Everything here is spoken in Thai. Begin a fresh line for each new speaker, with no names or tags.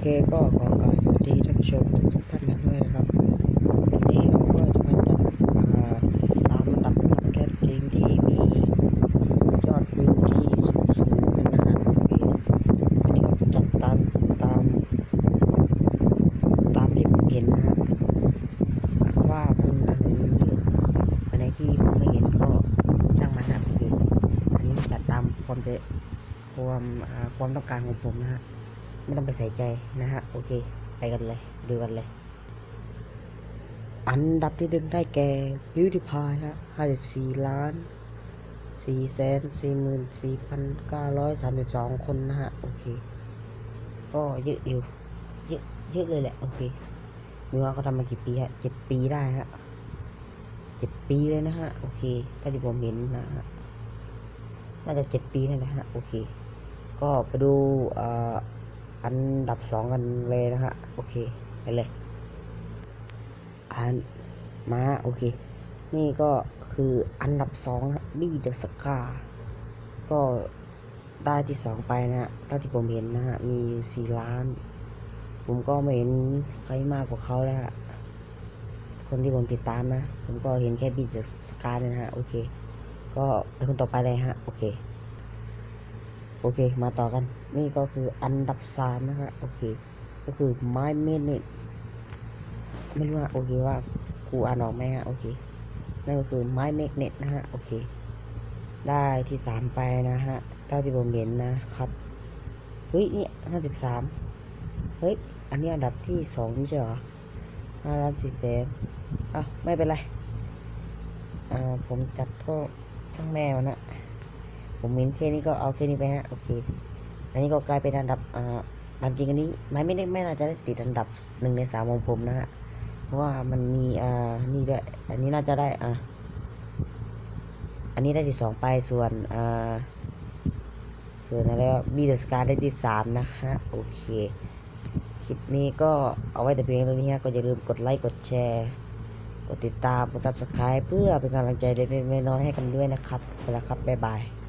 เคก็ขอกล่าวสวัสดีท่านผู้ชมทุกท่านกันด้วยนะครับ วันนี้เราก็จะมาจัดอ่าสามอันดับนักแคสเกมที่มียอดวิวที่สูงๆกันนะฮะโอเคอันนี้ก็จัดตามตาม ตามที่ผมเห็นนะฮะว่ามันอันไหนเยอะอันไหนที่ผมไม่เห็นก็ช่างมันนะโออันนี้จัดตามความจะความความต้องการของผมนะฮะ ไม่ต้องไปใส่ใจนะฮะ โอเค ไปกันเลย ดูกันเลย อันดับที่หนึ่งได้แก่ PewDiePie ฮะ54ล้าน4แสน44,932คนนะฮะ โอเค ก็เยอะอยู่ เยอะเยอะเลยแหละ โอเคดูว่าเขาทำมากี่ปีฮะเจ็ดปีได้ฮะเจ็ดปีเลยนะฮะ โอเค ถ้าที่ผมเห็นนะฮะ น่าจะเจ็ดปีนั่นแหละฮะ โอเค ก็ไปดูอ่า อันดับสองกันเลยนะฮะโอเคไปเลยอันมาโอเค นี่ก็คืออันดับสองบี้เดอะสกาก็ได้ที่สองไปนะฮะเท่าที่ผมเห็นนะฮะ มีสี่ล้าน ผมก็ไม่เห็นใครมากกว่าเขาแล้วฮะ คนที่ผมติดตามนะ ผมก็เห็นแค่บี้เดอะสกาเนี่ยนะฮะ โอเค ก็ไปคนต่อไปเลยฮะ โอเค โอเค มาต่อกัน นี่ก็คืออันดับสามนะฮะโอเค ก็คือ My Minute ไม่รู้ว่าโอเคว่ากูอ่านออกไหมฮะโอเค นั่นก็คือ My Magnet นะฮะโอเค ได้ที่สามไปนะฮะเท่าที่ผมเห็นนะครับเฮ้ยเนี่ยห้าสิบสามเฮ้ย อันนี้อันดับที่สองใช่เหรอห้าล้านสี่แสนอะไม่เป็นไร อ่าผมจัดก็ช่างแมวนะ ผมเห็นแค่นี้ก็เอาแค่นี้ไปฮะโอเค อันนี้ก็กลายเป็นอันดับอ่าตามจริงอันนี้ไม่ไม่ได้ไม่น่าจะได้ติดอันดับหนึ่งในสามของผมนะฮะเพราะว่ามันมีอ่านี่ด้วยอันนี้น่าจะได้อ่าอันนี้ได้ที่สองไปส่วนอ่าส่วนอะไรบีเดสการได้ที่สามนะฮะโอเคคลิปนี้ก็เอาไว้แต่เพียงเท่านี้ฮะก็อย่าลืมกดไลค์กดแชร์กดติดตามกด subscribe เพื่อเป็นกำลังใจเล็กๆน้อยๆให้กันด้วยนะครับไปแล้วครับบ๊ายบาย